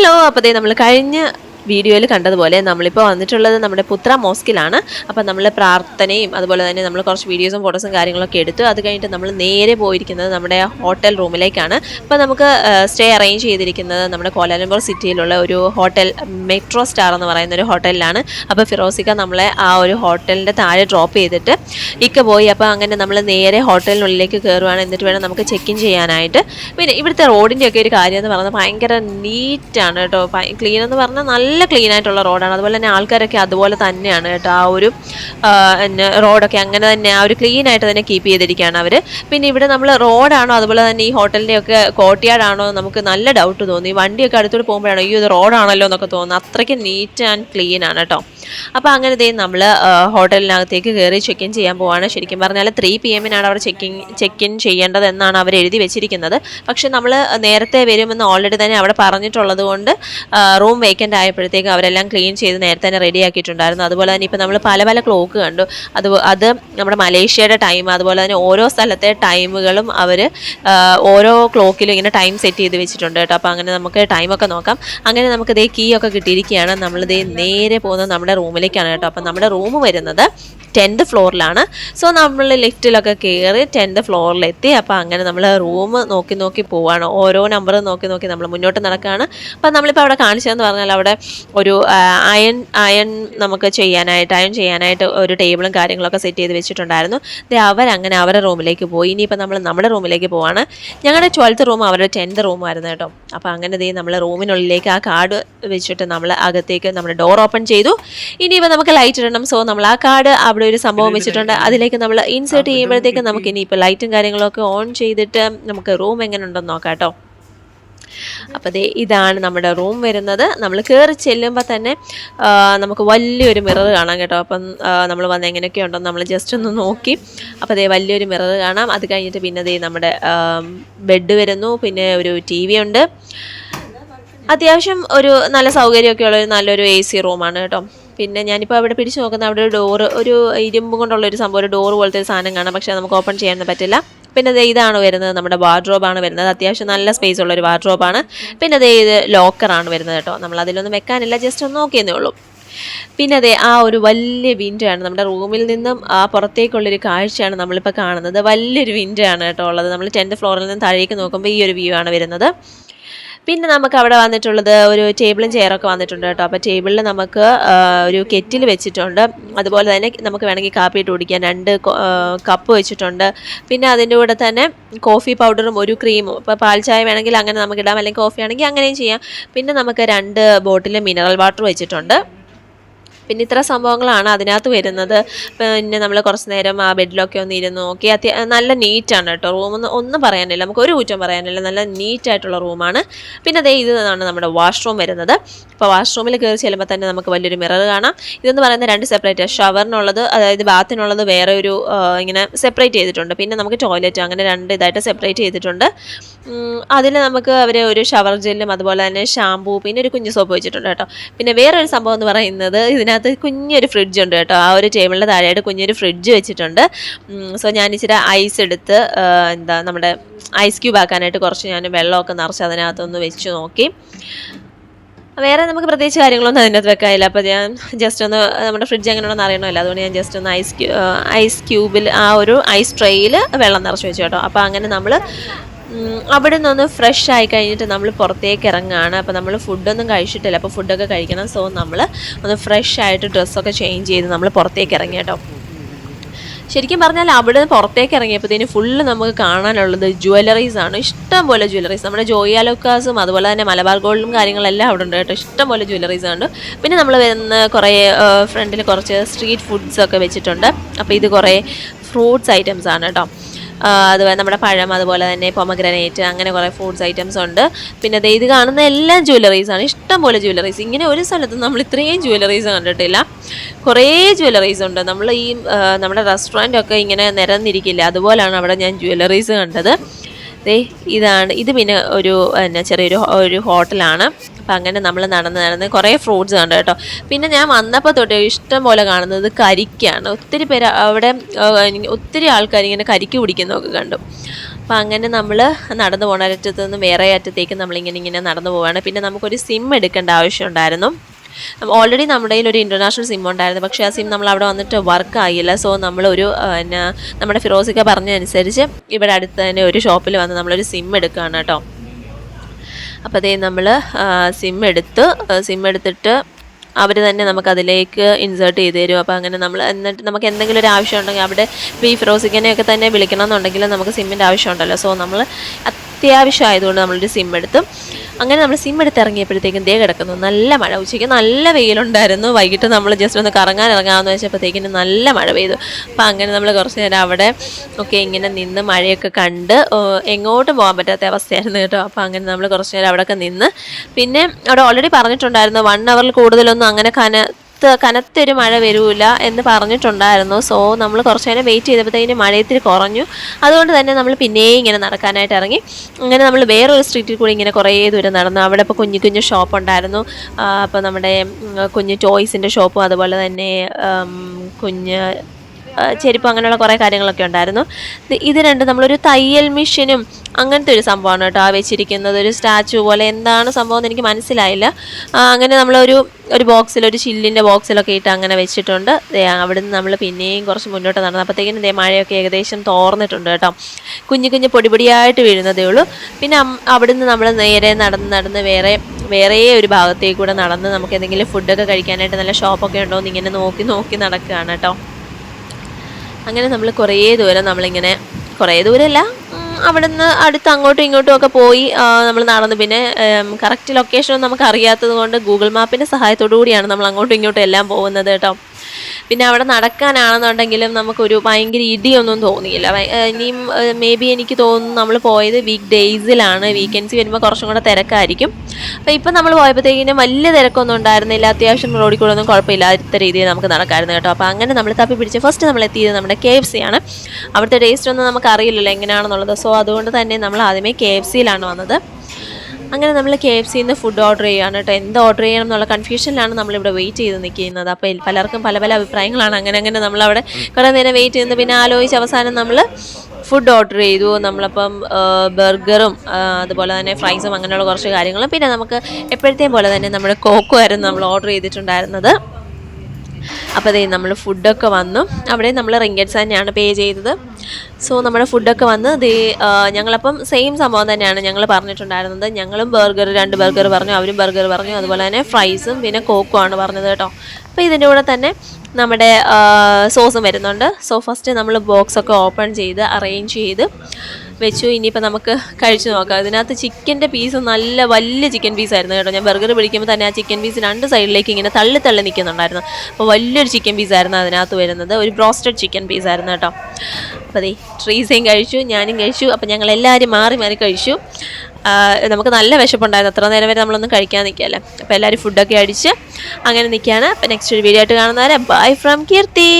Hello അപ്പോൾ ദേ നമ്മൾ കഴിഞ്ഞ വീഡിയോയിൽ കണ്ടതുപോലെ നമ്മളിപ്പോൾ വന്നിട്ടുള്ളത് നമ്മുടെ പുത്ര മോസ്കിലാണ്. അപ്പോൾ നമ്മൾ പ്രാർത്ഥനയും അതുപോലെ തന്നെ നമ്മൾ കുറച്ച് വീഡിയോസും ഫോട്ടോസും കാര്യങ്ങളൊക്കെ എടുത്തു. അത് കഴിഞ്ഞിട്ട് നമ്മൾ നേരെ പോയിരിക്കുന്നത് നമ്മുടെ ഹോട്ടൽ റൂമിലേക്കാണ്. അപ്പോൾ നമുക്ക് സ്റ്റേ അറേഞ്ച് ചെയ്തിരിക്കുന്നത് നമ്മുടെ കോലാലംപൂർ സിറ്റിയിലുള്ള ഒരു ഹോട്ടൽ മെട്രോ സ്റ്റാർ എന്ന് പറയുന്ന ഒരു ഹോട്ടലിലാണ്. അപ്പോൾ ഫിറോസിക്ക നമ്മളെ ആ ഒരു ഹോട്ടലിന്റെ താഴെ ഡ്രോപ്പ് ചെയ്തിട്ട് ഇക്ക പോയി. അപ്പോൾ അങ്ങനെ നമ്മൾ നേരെ ഹോട്ടലിനുള്ളിലേക്ക് കയറുവാണ് എന്നിട്ട് വേണം നമുക്ക് ചെക്ക് ഇൻ ചെയ്യാനായിട്ട്. പിന്നെ ഇവിടുത്തെ റോഡിന്റെയൊക്കെ ഒരു കാര്യം എന്ന് പറഞ്ഞാൽ ഭയങ്കര നീറ്റാണ് കേട്ടോ. ക്ലീൻ എന്ന് പറഞ്ഞാൽ നല്ല ക്ലീൻ ആയിട്ടുള്ള റോഡാണ്. അതുപോലെ തന്നെ ആൾക്കാരൊക്കെ അതുപോലെ തന്നെയാണ് കേട്ടോ. ആ ഒരു റോഡൊക്കെ അങ്ങനെ തന്നെ ആ ഒരു ക്ലീൻ ആയിട്ട് തന്നെ കീപ്പ് ചെയ്തിരിക്കുകയാണ് അവർ പിന്നെ ഇവിടെ നമ്മൾ റോഡാണോ അതുപോലെ തന്നെ ഈ ഹോട്ടലിന്റെ ഒക്കെ കോട്ടിയാടാണോ നമുക്ക് നല്ല ഡൗട്ട് തോന്നി. വണ്ടിയൊക്കെ അടുത്തോട്ട് പോകുമ്പോഴാണ് ഈ ഒരു റോഡാണല്ലോ എന്നൊക്കെ തോന്നുന്നു അത്രയ്ക്ക് നീറ്റ് ആൻഡ് ക്ലീൻ ആണ് കേട്ടോ. അപ്പോൾ അങ്ങനെ ദേ നമ്മൾ ഹോട്ടലിനകത്തേക്ക് കയറി ചെക്ക് ഇൻ ചെയ്യാൻ പോവാണ്. ശരിക്കും പറഞ്ഞാൽ ത്രീ പി എമ്മിനാണ് അവിടെ ചെക്കിങ് ചെക്ക് ഇൻ ചെയ്യേണ്ടത് എന്നാണ് അവർ എഴുതി വെച്ചിരിക്കുന്നത്. പക്ഷേ നമ്മൾ നേരത്തെ വരുമെന്ന് ഓൾറെഡി തന്നെ അവിടെ പറഞ്ഞിട്ടുള്ളത് കൊണ്ട് റൂം വേക്കന്റ് ആയപ്പോഴത്തേക്ക് അവരെല്ലാം ക്ലീൻ ചെയ്ത് നേരത്തെ തന്നെ റെഡി ആക്കിയിട്ടുണ്ടായിരുന്നു. അതുപോലെ തന്നെ ഇപ്പോൾ നമ്മൾ പല പല ക്ലോക്ക് കണ്ടു. അത് അത് നമ്മുടെ മലേഷ്യയുടെ ടൈം അതുപോലെ തന്നെ ഓരോ സ്ഥലത്തെ ടൈമുകളും അവർ ഓരോ ക്ലോക്കിലും ഇങ്ങനെ ടൈം സെറ്റ് ചെയ്ത് വെച്ചിട്ടുണ്ട് കേട്ടോ. അപ്പോൾ അങ്ങനെ നമുക്ക് ടൈമൊക്കെ നോക്കാം. അങ്ങനെ നമുക്ക് ഇതേ കീ ഒക്കെ കിട്ടിയിരിക്കുകയാണ്. നമ്മളിതേ നേരെ പോകുന്നത് നമ്മുടെ റൂമിലേക്കാണ് കേട്ടോ. അപ്പം നമ്മുടെ റൂം വരുന്നത് ടെൻത്ത് ഫ്ലോറിലാണ്. സോ നമ്മൾ ലിഫ്റ്റിലൊക്കെ കയറി ടെൻത്ത് ഫ്ലോറിലെത്തി. അപ്പോൾ അങ്ങനെ നമ്മൾ റൂം നോക്കി നോക്കി പോവാണ്. ഓരോ നമ്പർ നോക്കി നോക്കി നമ്മൾ മുന്നോട്ട് നടക്കുകയാണ് അപ്പം നമ്മളിപ്പോൾ അവിടെ കാണിച്ചതെന്ന് പറഞ്ഞാൽ അവിടെ ഒരു അയൺ അയൺ നമുക്ക് ചെയ്യാനായിട്ട് അയൺ ചെയ്യാനായിട്ട് ഒരു ടേബിളും കാര്യങ്ങളൊക്കെ സെറ്റ് ചെയ്ത് വെച്ചിട്ടുണ്ടായിരുന്നു. അവരങ്ങനെ അവരുടെ റൂമിലേക്ക് പോയി. ഇനിയിപ്പോൾ നമ്മൾ നമ്മുടെ റൂമിലേക്ക് പോവാണ്. ഞങ്ങളുടെ ട്വൽത്ത് റൂം അവരുടെ ടെൻത്ത് റൂമായിരുന്നു കേട്ടോ. അപ്പോൾ അങ്ങനെ ദേ നമ്മൾ റൂമിനുള്ളിലേക്ക് ആ കാർഡ് വെച്ചിട്ട് നമ്മൾ അകത്തേക്ക് നമ്മുടെ ഡോർ ഓപ്പൺ ചെയ്തു. ഇനിയിപ്പോൾ നമുക്ക് ലൈറ്റ് ഇടണം. സോ നമ്മൾ ആ കാർഡ് അവിടെ ഒരു സംഭവം വെച്ചിട്ടുണ്ട്. അതിലേക്ക് നമ്മൾ ഇൻസേർട്ട് ചെയ്യുമ്പോഴത്തേക്ക് നമുക്ക് ഇനി ഇപ്പോൾ ലൈറ്റും കാര്യങ്ങളൊക്കെ ഓൺ ചെയ്തിട്ട് നമുക്ക് റൂം എങ്ങനെ ഉണ്ടെന്ന് നോക്കാം കേട്ടോ. അപ്പോൾ ദേ ഇതാണ് നമ്മുടെ റൂം വരുന്നത്. നമ്മൾ കയറി ചെല്ലുമ്പോൾ തന്നെ നമുക്ക് വലിയൊരു മിറർ കാണാം കേട്ടോ. അപ്പം നമ്മൾ വന്ന് എങ്ങനെയൊക്കെ ഉണ്ടോ നമ്മൾ ജസ്റ്റ് ഒന്ന് നോക്കി. അപ്പോൾ ദേ വലിയൊരു മിറർ കാണാം. അത് കഴിഞ്ഞിട്ട് പിന്നെ ദേ നമ്മുടെ ബെഡ് വരുന്നു. പിന്നെ ഒരു ടി വി ഉണ്ട്. അത്യാവശ്യം ഒരു നല്ല സൗകര്യമൊക്കെ ഉള്ള ഒരു നല്ലൊരു എ സി റൂമാണ് കേട്ടോ. പിന്നെ ഞാനിപ്പോൾ അവിടെ പിടിച്ച് നോക്കുന്ന അവിടെ ഒരു ഡോറ് ഒരു ഇരുമ്പ് കൊണ്ടുള്ള ഒരു സംഭവം ഒരു ഡോറ് പോലത്തെ ഒരു സാധനം കാണാം. പക്ഷേ നമുക്ക് ഓപ്പൺ ചെയ്യാൻ പറ്റില്ല. പിന്നെ ദേ ഇതാണ് വരുന്നത് നമ്മുടെ വാർഡ്രോബാണ് വരുന്നത്. അത്യാവശ്യം നല്ല സ്പേസ് ഉള്ള ഒരു വാർഡ്രോബാണ് പിന്നെ ദേ ഇത് ലോക്കറാണ് വരുന്നത് കേട്ടോ. നമ്മൾ അതിലൊന്നും വെക്കാനില്ല ജസ്റ്റ് ഒന്ന് നോക്കിയെന്നേ ഉള്ളൂ. പിന്നെ അതെ ആ ഒരു വലിയ വിൻഡോ ആണ്. നമ്മുടെ റൂമിൽ നിന്നും ആ പുറത്തേക്കുള്ളൊരു കാഴ്ചയാണ് നമ്മളിപ്പോൾ കാണുന്നത്. വലിയൊരു വിൻഡോ ആണ് കേട്ടോ ഉള്ളത്. നമ്മൾ ടെൻത്ത് ഫ്ലോറിൽ നിന്ന് താഴേക്ക് നോക്കുമ്പോൾ ഈ ഒരു വ്യൂ ആണ് വരുന്നത്. പിന്നെ നമുക്ക് അവിടെ വന്നിട്ടുള്ളത് ഒരു ടേബിളും ചെയറൊക്കെ വന്നിട്ടുണ്ട് കേട്ടോ. അപ്പോൾ ടേബിളിൽ നമുക്ക് ഒരു കെറ്റിൽ വെച്ചിട്ടുണ്ട്. അതുപോലെ തന്നെ നമുക്ക് വേണമെങ്കിൽ കാപ്പി ഇട്ട് കുടിക്കാൻ രണ്ട് കപ്പ് വെച്ചിട്ടുണ്ട്. പിന്നെ അതിന്റെ കൂടെ തന്നെ കോഫി പൗഡറും ഒരു ക്രീമും ഇപ്പോൾ പാൽ ചായ വേണമെങ്കിൽ അങ്ങനെ നമുക്ക് ഇടാം. അല്ലെങ്കിൽ കോഫി ആണെങ്കിൽ അങ്ങനെയും ചെയ്യാം. പിന്നെ നമുക്ക് രണ്ട് ബോട്ടിൽ മിനറൽ വാട്ടർ വെച്ചിട്ടുണ്ട്. പിന്നെ ഇത്ര സംഭവങ്ങളാണ് അതിനകത്ത് വരുന്നത്. പിന്നെ നമ്മൾ കുറച്ച് നേരം ആ ബെഡിലൊക്കെ ഒന്ന് ഇരുന്ന് നോക്കി. അത്യ നല്ല നീറ്റാണ് കേട്ടോ റൂം. ഒന്നും പറയാനില്ല. നമുക്ക് ഒരു കുറ്റം പറയാനില്ല. നല്ല നീറ്റായിട്ടുള്ള റൂമാണ്. പിന്നെ അതേ ഇതാണ് നമ്മുടെ വാഷ്റൂം വരുന്നത്. ഇപ്പോൾ വാഷ്റൂമിൽ കയറി ചെല്ലുമ്പോൾ തന്നെ നമുക്ക് വലിയൊരു മിറർ കാണാം. ഇതെന്ന് പറയുന്നത് രണ്ട് സെപ്പറേറ്റ്. ഷവറിനുള്ളത് അതായത് ബാത്തിനുള്ളത് വേറെ ഒരു ഇങ്ങനെ സെപ്പറേറ്റ് ചെയ്തിട്ടുണ്ട്. പിന്നെ നമുക്ക് ടോയ്ലറ്റ് അങ്ങനെ രണ്ട് ഇതായിട്ട് സെപ്പറേറ്റ് ചെയ്തിട്ടുണ്ട്. അതിൽ നമുക്ക് അവർ ഒരു ഷവർ ജെല്ലും അതുപോലെ തന്നെ ഷാമ്പൂ പിന്നെ ഒരു കുഞ്ഞു സോപ്പ് വെച്ചിട്ടുണ്ട് കേട്ടോ. പിന്നെ വേറൊരു സംഭവം എന്ന് പറയുന്നത് ഇതിനകത്ത് കുഞ്ഞൊരു ഫ്രിഡ്ജ് ഉണ്ട് കേട്ടോ. ആ ഒരു ടേബിളിന്റെ താഴെയായിട്ട് കുഞ്ഞൊരു ഫ്രിഡ്ജ് വെച്ചിട്ടുണ്ട്. സോ ഞാൻ ഇച്ചിരി ഐസ് എടുത്ത് എന്താ നമ്മുടെ ഐസ് ക്യൂബ് ആക്കാനായിട്ട് കുറച്ച് ഞാൻ വെള്ളമൊക്കെ നിറച്ച് അതിനകത്തൊന്ന് വെച്ച് നോക്കി. വേറെ നമുക്ക് പ്രത്യേകിച്ച് കാര്യങ്ങളൊന്നും അതിനകത്ത് വെക്കാനില്ല. അപ്പോൾ ഞാൻ ജസ്റ്റ് ഒന്ന് നമ്മുടെ ഫ്രിഡ്ജ് എങ്ങനെയാണെന്ന് അറിയണമല്ലോ. അതുകൊണ്ട് ഞാൻ ജസ്റ്റ് ഒന്ന് ഐസ് ഐസ് ക്യൂബിൽ ആ ഒരു ഐസ് ട്രേയിൽ വെള്ളം നിറച്ച് വെച്ചു കേട്ടോ. അപ്പോൾ അങ്ങനെ നമ്മൾ അവിടെ നിന്ന് ഫ്രഷ് ആയി കഴിഞ്ഞിട്ട് നമ്മൾ പുറത്തേക്ക് ഇറങ്ങുകയാണ് അപ്പോൾ നമ്മൾ ഫുഡൊന്നും കഴിച്ചിട്ടില്ല. അപ്പോൾ ഫുഡൊക്കെ കഴിക്കണം. സോ നമ്മൾ ഒന്ന് ഫ്രഷ് ആയിട്ട് ഡ്രസ്സൊക്കെ ചേഞ്ച് ചെയ്ത് നമ്മൾ പുറത്തേക്ക് ഇറങ്ങി കേട്ടോ. ശരിക്കും പറഞ്ഞാൽ അവിടെ നിന്ന് പുറത്തേക്ക് ഇറങ്ങിയപ്പോഴത്തേന് ഫുള്ള് നമുക്ക് കാണാനുള്ളത് ജ്വല്ലറീസ് ആണ്. ഇഷ്ടം പോലെ ജ്വല്ലറീസ് നമ്മുടെ ജോയാലോക്കാസും അതുപോലെ തന്നെ മലബാർ ഗോൾഡും കാര്യങ്ങളെല്ലാം അവിടെ ഉണ്ട് കേട്ടോ. ഇഷ്ടം പോലെ ജ്വല്ലറീസ് ഉണ്ട് പിന്നെ നമ്മൾ വരുന്ന കുറേ ഫ്രണ്ടിൽ കുറച്ച് സ്ട്രീറ്റ് ഫുഡ്സ് ഒക്കെ വെച്ചിട്ടുണ്ട്. അപ്പോൾ ഇത് കുറേ ഫ്രൂട്ട്സ് ഐറ്റംസ് ആണ് കേട്ടോ. അതുപോലെ നമ്മുടെ പഴം അതുപോലെ തന്നെ പൊമഗ്രനേറ്റ് അങ്ങനെ കുറേ ഫ്രൂട്ട്സ് ഐറ്റംസ് ഉണ്ട്. പിന്നെ ദേ ഇത് കാണുന്ന എല്ലാം ജ്വല്ലറീസാണ് ആണ്. ഇഷ്ടം പോലെ ജ്വല്ലറീസ് ഇങ്ങനെ ഒരു സ്ഥലത്ത് നമ്മൾ ഇത്രയും ജ്വല്ലറീസ് കണ്ടിട്ടില്ല. കുറേ ജ്വല്ലറീസ് ഉണ്ട്. നമ്മൾ ഈ നമ്മുടെ റെസ്റ്റോറന്റ് ഒക്കെ ഇങ്ങനെ നിരന്നിരിക്കില്ല. അതുപോലാണ് അവിടെ ഞാൻ ജ്വല്ലറീസ് കണ്ടത്. ദേ ഇതാണ്. ഇത് പിന്നെ ഒരു എന്നാ ചെറിയൊരു ഒരു ഹോട്ടലാണ് അപ്പം അങ്ങനെ നമ്മൾ നടന്ന് നടന്ന് കുറേ ഫ്രൂട്ട്സ് കണ്ടു കേട്ടോ. പിന്നെ ഞാൻ വന്നപ്പോൾ തൊട്ട് ഇഷ്ടം പോലെ കാണുന്നത് കരിക്കാണ്. ഒത്തിരി പേര് അവിടെ ഒത്തിരി ആൾക്കാർ ഇങ്ങനെ കരിക്ക് പിടിക്കുന്നതൊക്കെ കണ്ടു. അപ്പം അങ്ങനെ നമ്മൾ നടന്നു പോകണ അറ്റത്തു നിന്ന് വേറെ അറ്റത്തേക്ക് നമ്മളിങ്ങനെ ഇങ്ങനെ നടന്നു പോവാണ്. പിന്നെ നമുക്കൊരു സിം എടുക്കേണ്ട ആവശ്യം ആവശ്യമുണ്ടായിരുന്നു ഓൾറെഡി നമ്മുടെ കയ്യിൽ ഒരു ഇന്റർനാഷണൽ സിം ഉണ്ടായിരുന്നു. പക്ഷേ ആ സിം നമ്മൾ അവിടെ വന്നിട്ട് വർക്ക് ആയില്ല. സോ നമ്മളൊരു പിന്നെ നമ്മുടെ ഫിറോസിക്ക പറഞ്ഞതനുസരിച്ച് ഇവിടെ അടുത്ത് തന്നെ ഒരു ഷോപ്പിൽ വന്ന് നമ്മളൊരു സിം എടുക്കുകയാണ് കേട്ടോ. അപ്പോൾ അതേ നമ്മൾ സിം എടുത്ത് സിം എടുത്തിട്ട് അവർ തന്നെ നമുക്ക് അതിലേക്ക് ഇൻസേർട്ട് ചെയ്ത് തരും അപ്പോൾ അങ്ങനെ നമ്മൾ എന്നിട്ട് നമുക്ക് എന്തെങ്കിലും ഒരു ആവശ്യം ഉണ്ടെങ്കിൽ അവിടെ ഈ ഫ്രോസിക്കനെയൊക്കെ തന്നെ വിളിക്കണം എന്നുണ്ടെങ്കിൽ നമുക്ക് സിമ്മിന്റെ ആവശ്യമുണ്ടല്ലോ. സോ നമ്മൾ അത്യാവശ്യം ആയതുകൊണ്ട് നമ്മളൊരു സിം എടുത്ത് അങ്ങനെ നമ്മൾ സിം എടുത്ത് ഇറങ്ങിയപ്പോഴത്തേക്കും ദേ കിടക്കുന്നു. നല്ല മഴ. ഉച്ചയ്ക്ക് നല്ല വെയിലുണ്ടായിരുന്നു. വൈകിട്ട് നമ്മൾ ജസ്റ്റ് ഒന്ന് കറങ്ങാൻ ഇറങ്ങാമെന്ന് വെച്ചപ്പോഴത്തേക്കിന് നല്ല മഴ പെയ്തു. അപ്പോൾ അങ്ങനെ നമ്മൾ കുറച്ച് നേരം അവിടെ ഒക്കെ ഇങ്ങനെ നിന്ന് മഴയൊക്കെ കണ്ട് എങ്ങോട്ടും പോകാൻ പറ്റാത്ത അവസ്ഥയായിരുന്നു കേട്ടോ. അപ്പോൾ അങ്ങനെ നമ്മൾ കുറച്ച് നേരം അവിടെയൊക്കെ നിന്ന്. പിന്നെ അവിടെ ഓൾറെഡി പറഞ്ഞിട്ടുണ്ടായിരുന്നു വൺ അവറിൽ കൂടുതലൊന്നും അങ്ങനെ കനത്ത കനത്തൊരു മഴ വരൂല എന്ന് പറഞ്ഞിട്ടുണ്ടായിരുന്നു. സോ നമ്മൾ കുറച്ച് നേരം വെയിറ്റ് ചെയ്തപ്പോഴത്തേക്കിന് മഴയത്തിരി കുറഞ്ഞു. അതുകൊണ്ട് തന്നെ നമ്മൾ പിന്നെയും ഇങ്ങനെ നടക്കാനായിട്ട് ഇറങ്ങി. അങ്ങനെ നമ്മൾ വേറൊരു സ്ട്രീറ്റിൽ കൂടി ഇങ്ങനെ കുറേ ദൂരം നടന്നു. അവിടെ ഇപ്പോൾ കുഞ്ഞു കുഞ്ഞു ഷോപ്പ് ഉണ്ടായിരുന്നു. അപ്പോൾ നമ്മുടെ കുഞ്ഞു ടോയ്സിന്റെ ഷോപ്പും അതുപോലെ തന്നെ കുഞ്ഞ് ചെരുപ്പ് അങ്ങനെയുള്ള കുറേ കാര്യങ്ങളൊക്കെ ഉണ്ടായിരുന്നു. ഇത് രണ്ട് നമ്മളൊരു തയ്യൽ മെഷീനും അങ്ങനത്തെ ഒരു സംഭവമാണ് കേട്ടോ. ആ വെച്ചിരിക്കുന്നത് ഒരു സ്റ്റാച്ചു പോലെ എന്താണ് സംഭവം എന്ന് എനിക്ക് മനസ്സിലായില്ല. അങ്ങനെ നമ്മളൊരു ഒരു ബോക്സിൽ ഒരു ചില്ലിന്റെ ബോക്സിലൊക്കെ ഇട്ട് അങ്ങനെ വെച്ചിട്ടുണ്ട്. അവിടുന്ന് നമ്മൾ പിന്നെയും കുറച്ച് മുന്നോട്ട് നടന്നു. അപ്പോഴത്തേക്കിനും ദേ മഴയൊക്കെ ഏകദേശം തോർന്നിട്ടുണ്ട് കേട്ടോ. കുഞ്ഞു കുഞ്ഞു പൊടിപൊടിയായിട്ട് വീഴുന്നതേ ഉള്ളൂ. പിന്നെ അവിടുന്ന് നമ്മൾ നേരെ നടന്ന് നടന്ന് വേറെ വേറെ ഒരു ഭാഗത്തേക്ക് കൂടെ നടന്ന് നമുക്ക് എന്തെങ്കിലും ഫുഡൊക്കെ കഴിക്കാനായിട്ട് നല്ല ഷോപ്പൊക്കെ ഉണ്ടോ എന്ന് ഇങ്ങനെ നോക്കി നോക്കി നടക്കുകയാണ് കേട്ടോ. അങ്ങനെ നമ്മൾ കുറേ ദൂരം നമ്മളിങ്ങനെ കുറേ ദൂരമല്ല അവിടെ അവിടുന്ന് അടുത്ത് അങ്ങോട്ടും ഇങ്ങോട്ടും ഒക്കെ പോയി നമ്മൾ നടന്നു പിന്നെ കറക്റ്റ് ലൊക്കേഷൻ നമുക്ക് അറിയാത്തത് കൊണ്ട് ഗൂഗിൾ മാപ്പിന്റെ സഹായത്തോടു കൂടിയാണ് നമ്മൾ അങ്ങോട്ടും ഇങ്ങോട്ടും എല്ലാം പോകുന്നത് കേട്ടോ. പിന്നെ അവിടെ നടക്കാനാണെന്നുണ്ടെങ്കിലും നമുക്കൊരു ഭയങ്കര ഇടിയൊന്നും തോന്നിയില്ല. ഇനിയും മേ ബി എനിക്ക് തോന്നുന്നു നമ്മൾ പോയത് വീക്ക് ഡേയ്സിലാണ് വീക്കെൻഡ്സ് വരുമ്പോൾ കുറച്ചും കൂടെ തിരക്കായിരിക്കും. അപ്പോൾ ഇപ്പം നമ്മൾ പോയപ്പോഴത്തേക്കിനും വലിയ തിരക്കൊന്നും ഉണ്ടായിരുന്നില്ല. അത്യാവശ്യം റോഡിൽ കൂടെ ഒന്നും കുഴപ്പമില്ലാത്ത രീതിയിൽ നമുക്ക് നടക്കായിരുന്നു കേട്ടോ. അപ്പോൾ അങ്ങനെ നമ്മൾ തപ്പി പിടിച്ച് ഫസ്റ്റ് നമ്മൾ എത്തിയത് നമ്മുടെ കെ എഫ് സി ആണ്. അവിടുത്തെ ടേസ്റ്റ് ഒന്നും നമുക്ക് അറിയില്ലല്ലോ എങ്ങനെയാണെന്നുള്ളത്. സോ അതുകൊണ്ട് തന്നെ നമ്മൾ ആദ്യമേ കെ എഫ് സിയിലാണ് വന്നത്. അങ്ങനെ നമ്മൾ കെ എഫ് സിന്ന് ഫുഡ് ഓർഡർ ചെയ്യുകയാണ് കേട്ടോ. എന്ത് ഓർഡർ ചെയ്യണം എന്നുള്ള കൺഫ്യൂഷനിലാണ് നമ്മളിവിടെ വെയിറ്റ് ചെയ്ത് നിൽക്കുന്നത്. അപ്പോൾ പലർക്കും പല പല അഭിപ്രായങ്ങളാണ്. അങ്ങനെ അങ്ങനെ നമ്മളവിടെ കുറേ നേരം വെയിറ്റ് ചെയ്യുന്നത് പിന്നെ ആലോചിച്ച് അവസാനം നമ്മൾ ഫുഡ് ഓർഡർ ചെയ്തു. നമ്മളപ്പം ബർഗറും അതുപോലെ തന്നെ ഫ്രൈസും അങ്ങനെയുള്ള കുറച്ച് കാര്യങ്ങളും. പിന്നെ നമുക്ക് എപ്പോഴത്തെയും പോലെ തന്നെ നമ്മുടെ കോക്കോ ആയിരുന്നു നമ്മൾ ഓർഡർ ചെയ്തിട്ടുണ്ടായിരുന്നത്. അപ്പോൾ അതേ നമ്മൾ ഫുഡൊക്കെ വന്നു. അവിടെ നമ്മൾ റിങ്കറ്റ്സ് തന്നെയാണ് പേ ചെയ്തത്. സോ നമ്മുടെ ഫുഡൊക്കെ വന്ന് ദേ ഞങ്ങളപ്പം സെയിം സംഭവം തന്നെയാണ് ഞങ്ങൾ പറഞ്ഞിട്ടുണ്ടായിരുന്നത്. ഞങ്ങളും ബർഗർ രണ്ട് ബർഗർ പറഞ്ഞു അവരും ബർഗർ പറഞ്ഞു. അതുപോലെ തന്നെ ഫ്രൈസും പിന്നെ കോക്കും ആണ് പറഞ്ഞത് കേട്ടോ. അപ്പോൾ ഇതിന്റെ കൂടെ തന്നെ നമ്മുടെ സോസും വരുന്നുണ്ട്. സോ ഫസ്റ്റ് നമ്മൾ ബോക്സൊക്കെ ഓപ്പൺ ചെയ്ത് അറേഞ്ച് ചെയ്ത് വെച്ചു. ഇനിയിപ്പോൾ നമുക്ക് കഴിച്ചു നോക്കാം. ഇതിനകത്ത് ചിക്കന്റെ പീസ് നല്ല വലിയ ചിക്കൻ പീസ് ആയിരുന്നു കേട്ടോ. ഞാൻ ബർഗർ പിടിക്കുമ്പോൾ തന്നെ ആ ചിക്കൻ പീസ് രണ്ട് സൈഡിലേക്ക് ഇങ്ങനെ തള്ളി തള്ളി നിൽക്കുന്നുണ്ടായിരുന്നു. അപ്പോൾ വലിയൊരു ചിക്കൻ പീസ് ആയിരുന്നു അതിനകത്ത് വരുന്നത്. ഒരു ബ്രോസ്റ്റഡ് ചിക്കൻ പീസ് ആയിരുന്നു കേട്ടോ. അപ്പോൾ അതേ ട്രീസയും കഴിച്ചു ഞാനും കഴിച്ചു. അപ്പോൾ ഞങ്ങൾ എല്ലാവരും മാറി മാറി കഴിച്ചു. നമുക്ക് നല്ല വിശപ്പുണ്ടായിരുന്നു. അത്ര നേരം വരെ നമ്മളൊന്നും കഴിക്കാൻ നിൽക്കുകയല്ലേ. അപ്പോൾ എല്ലാവരും ഫുഡൊക്കെ അടിച്ച് അങ്ങനെ നിൽക്കുകയാണ്. അപ്പോൾ നെക്സ്റ്റ് ഒരു വീഡിയോ ആയിട്ട് കാണുന്നവരെ ബൈ ഫ്രം കീർത്തി.